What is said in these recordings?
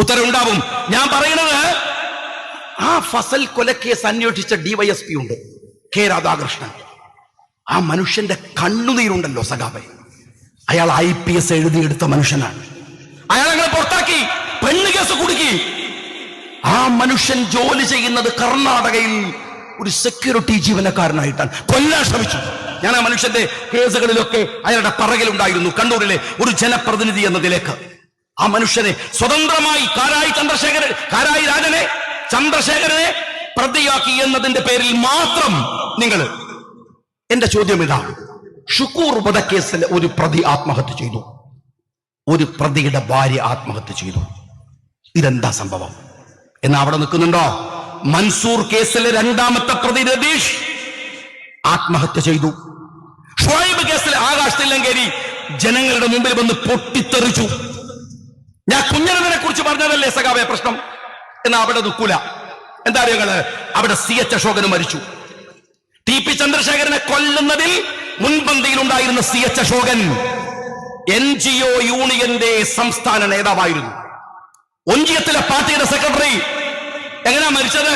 ഉത്തരവുണ്ടാവും. ഞാൻ പറയുന്നത് ആ ഫസൽ കൊലക്കേസ് അന്വേഷിച്ച ഡിവൈഎസ്പി ഉണ്ട്. കെ രാധാകൃഷ്ണൻ. ആ മനുഷ്യന്റെ കണ്ണുനീരുണ്ടല്ലോ സഖാബെ അയാൾ ഐ പി എസ് എഴുതിയെടുത്ത മനുഷ്യനാണ്. അയാൾ അങ്ങനെ പുറത്താക്കി പെണ്ണ് കേസ് കുടുക്കി ആ മനുഷ്യൻ ജോലി ചെയ്യുന്നത് കർണാടകയിൽ ഒരു സെക്യൂരിറ്റി ജീവനക്കാരനായിട്ടാണ്. കൊല്ലാൻ ശ്രമിച്ചു. ഞാൻ ആ മനുഷ്യന്റെ കേസുകളിലൊക്കെ അയാളുടെ പറകിലുണ്ടായിരുന്നു. കണ്ണൂരിലെ ഒരു ജനപ്രതിനിധി എന്ന നിലയ്ക്ക്. ആ മനുഷ്യനെ സ്വതന്ത്രമായി കാരായി ചന്ദ്രശേഖരൻ കാരായി രാജനെ ചന്ദ്രശേഖരനെ പ്രതിയാക്കി എന്നതിന്റെ പേരിൽ മാത്രം നിങ്ങൾ എന്റെ ചോദ്യം ഇതാ. ഷുക്കൂർ വധക്കേസിൽ ഒരു പ്രതി ആത്മഹത്യ ചെയ്തു. ഒരു പ്രതിയുടെ ഭാര്യ ആത്മഹത്യ ചെയ്തു. ഇതെന്താ സംഭവം? എന്ന് അവിടെ നിൽക്കുന്നുണ്ടോ? മൻസൂർ കേസിലെ രണ്ടാമത്തെ പ്രതി രതീഷ് ആത്മഹത്യ ചെയ്തു. ഷുഹൈബ് കേസിലെ ആകാശ് ജനങ്ങളുടെ മുമ്പിൽ വന്ന് പൊട്ടിത്തെറിച്ചു. ഞാൻ കുഞ്ഞനവിനെ കുറിച്ച് പറഞ്ഞതല്ലേ സഖാവേ പ്രശ്നം? എന്നാ അവിടെ നിൽക്കൂല. എന്താ ഞങ്ങൾ അവിടെ സി എച്ച് അശോകന് മരിച്ചു. ടി പി ചന്ദ്രശേഖരനെ കൊല്ലുന്നതിൽ മുൻപന്തിയിൽ ഉണ്ടായിരുന്ന C H Ashokan N G O യൂണിയന്റെ സംസ്ഥാന നേതാവായിരുന്നു. ഒഞ്ചിയത്തിലെ പാർട്ടിയുടെ സെക്രട്ടറി. എങ്ങനെയാ മരിച്ചത്?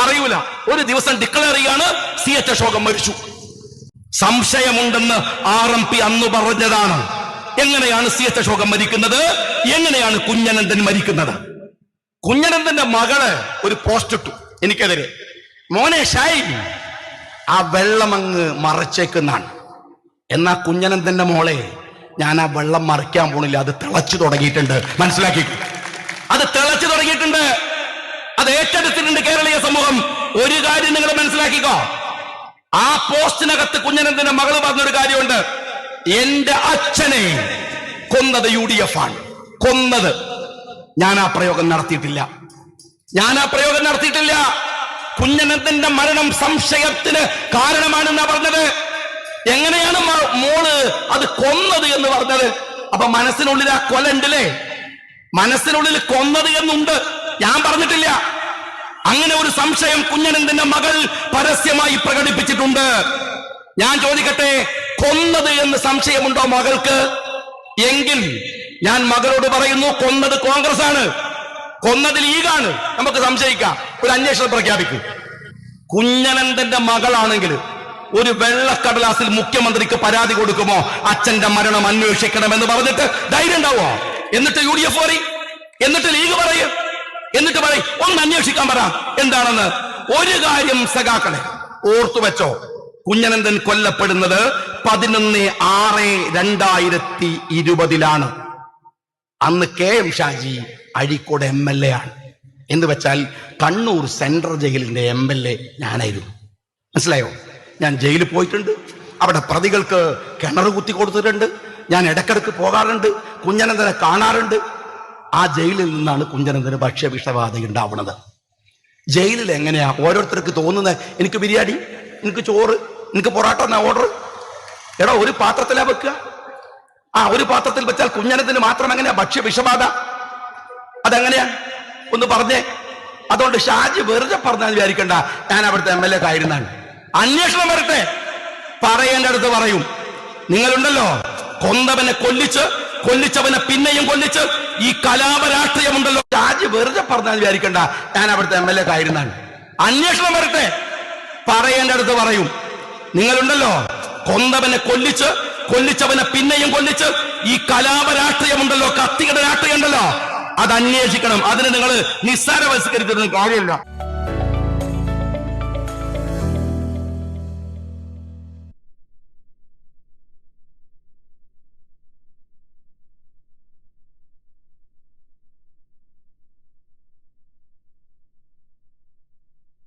അറിയൂല. ഒരു ദിവസം ഡിക്ലെയർ ചെയ്യാണ് സി എച്ച് അശോകൻ മരിച്ചു. സംശയമുണ്ടെന്ന് ആർ എം പി അന്ന് പറഞ്ഞതാണ്. എങ്ങനെയാണ് സി എച്ച് അശോകൻ മരിക്കുന്നത്? എങ്ങനെയാണ് കുഞ്ഞനന്ദൻ മരിക്കുന്നത്? കുഞ്ഞനന്ദന്റെ മകൾ ഒരു പോസ്റ്റ് ഇട്ടു എനിക്കെതിരെ. മോനെ ഷായി ആ വെള്ളമങ്ങ് മറച്ചേക്കുന്നാണ്. എന്നാ കുഞ്ഞനന്ദന്റെ മോളെ ഞാൻ ആ വെള്ളം മറിക്കാൻ പോണില്ല അത് തിളച്ചു തുടങ്ങിയിട്ടുണ്ട്. മനസ്സിലാക്കി അത് തിളച്ചു തുടങ്ങിയിട്ടുണ്ട്. അത് ഏറ്റെടുത്തിട്ടുണ്ട് കേരളീയ സമൂഹം. ഒരു കാര്യം നിങ്ങൾ മനസ്സിലാക്കിക്കോ? ആ പോസ്റ്റിനകത്ത് കുഞ്ഞനന്ദന്റെ മകൾ പറഞ്ഞൊരു കാര്യമുണ്ട്. എന്റെ അച്ഛനെ കൊന്നത് യു ഡി എഫ് ആണ്. കൊന്നത്. ഞാൻ ആ പ്രയോഗം നടത്തിയിട്ടില്ല. ഞാൻ ആ പ്രയോഗം നടത്തിയിട്ടില്ല. കുഞ്ഞനത്തിന്റെ മരണം സംശയത്തിന് കാരണമാണെന്നാ പറഞ്ഞത്. എങ്ങനെയാണ് മോൾ അത് കൊന്നത് എന്ന് പറഞ്ഞത്? അപ്പൊ മനസ്സിനുള്ളിൽ ആ കൊല ഉണ്ടല്ലേ? മനസ്സിനുള്ളിൽ കൊന്നത് എന്നുണ്ട്. ഞാൻ പറഞ്ഞിട്ടില്ല. അങ്ങനെ ഒരു സംശയം കുഞ്ഞനന്ദന്റെ മകൾ പരസ്യമായി പ്രകടിപ്പിച്ചിട്ടുണ്ട്. ഞാൻ ചോദിക്കട്ടെ? കൊന്നത് എന്ന് സംശയമുണ്ടോ മകൾക്ക്? എങ്കിൽ ഞാൻ മകളോട് പറയുന്നു കൊന്നത് കോൺഗ്രസ് ആണ് കൊന്നത് ലീഗാണ് നമുക്ക് സംശയിക്കാം. ഒരു അന്വേഷണം പ്രഖ്യാപിക്കും. കുഞ്ഞനന്ദന്റെ മകളാണെങ്കിൽ ഒരു വെള്ളക്കടലാസിൽ മുഖ്യമന്ത്രിക്ക് പരാതി കൊടുക്കുമോ? അച്ഛന്റെ മരണം അന്വേഷിക്കണമെന്ന് പറഞ്ഞിട്ട് ധൈര്യം ഉണ്ടാവോ എന്നിട്ട് യു ഡി എഫ് പറയും. എന്നിട്ട് ലീഗ് പറയും. എന്നിട്ട് പറയും ഒന്ന് അന്വേഷിക്കാൻ പറ. എന്താണെന്ന്? ഒരു കാര്യം സഖാക്കളെ ഓർത്തു വെച്ചോ കുഞ്ഞനന്ദൻ കൊല്ലപ്പെടുന്നത് പതിനൊന്ന് ആറ് രണ്ടായിരത്തി ഇരുപതിലാണ്. അന്ന് K M Shaji Azhikode M L A ആണ്. എന്ന് വെച്ചാൽ കണ്ണൂർ സെൻട്രൽ ജയിലിന്റെ എം എൽ എ ഞാനായിരുന്നു. മനസ്സിലായോ? ഞാൻ ജയിലിൽ പോയിട്ടുണ്ട്. അവിടെ പ്രതികൾക്ക് കിണർ കുത്തി കൊടുത്തിട്ടുണ്ട്. ഞാൻ ഇടക്കിടക്ക് പോകാറുണ്ട്. കുഞ്ഞനന്ദനെ കാണാറുണ്ട്. ആ ജയിലിൽ നിന്നാണ് കുഞ്ഞനന്ദന് ഭക്ഷ്യവിഷബാധ ഉണ്ടാവുന്നത്. ജയിലിൽ എങ്ങനെയാ? ഓരോരുത്തർക്ക് തോന്നുന്നത് എനിക്ക് ബിരിയാണി എനിക്ക് ചോറ് എനിക്ക് പൊറോട്ട എന്നാ ഓർഡർ എടാ ഒരു പാത്രത്തിലാ വെക്കുക. ആ ഒരു പാത്രത്തിൽ വെച്ചാൽ കുഞ്ഞനത്തിന് മാത്രം എങ്ങനെയാ ഭക്ഷ്യ വിഷബാധ? അതെങ്ങനെയാ? ഒന്ന് പറഞ്ഞേ. അതുകൊണ്ട് ഷാജി വെറുതെ പറഞ്ഞാൽ വിചാരിക്കണ്ട. ഞാൻ അവിടുത്തെ എം എൽ എ ആയിരുന്നാണ്. അന്വേഷണം വരട്ടെ. പറയേണ്ട അടുത്ത് പറയും. നിങ്ങളുണ്ടല്ലോ? കൊന്നവനെ കൊല്ലിച്ച് കൊല്ലിച്ചവനെ പിന്നെയും കൊല്ലിച്ച് ഈ കലാപ രാഷ്ട്രീയമുണ്ടല്ലോ ഷാജി വെറുതെ പറഞ്ഞാൽ വിചാരിക്കണ്ട. ഞാൻ അവിടുത്തെ എം എൽ എ ആയിരുന്നാണ്. അന്വേഷണം വരട്ടെ. പറയേണ്ട അടുത്ത് പറയും. നിങ്ങളുണ്ടല്ലോ. കൊന്തവനെ കൊല്ലിച്ച് കൊല്ലിച്ചവനെ പിന്നെയും കൊല്ലിച്ച് ഈ കലാപ രാഷ്ട്രീയമുണ്ടല്ലോ കത്തിയുടെ രാഷ്ട്രീയം ഉണ്ടല്ലോ അത് അന്വേഷിക്കണം അതിന് നിങ്ങൾ നിസ്സാരവൽസ്കരിച്ചിരുന്ന കാര്യമില്ല.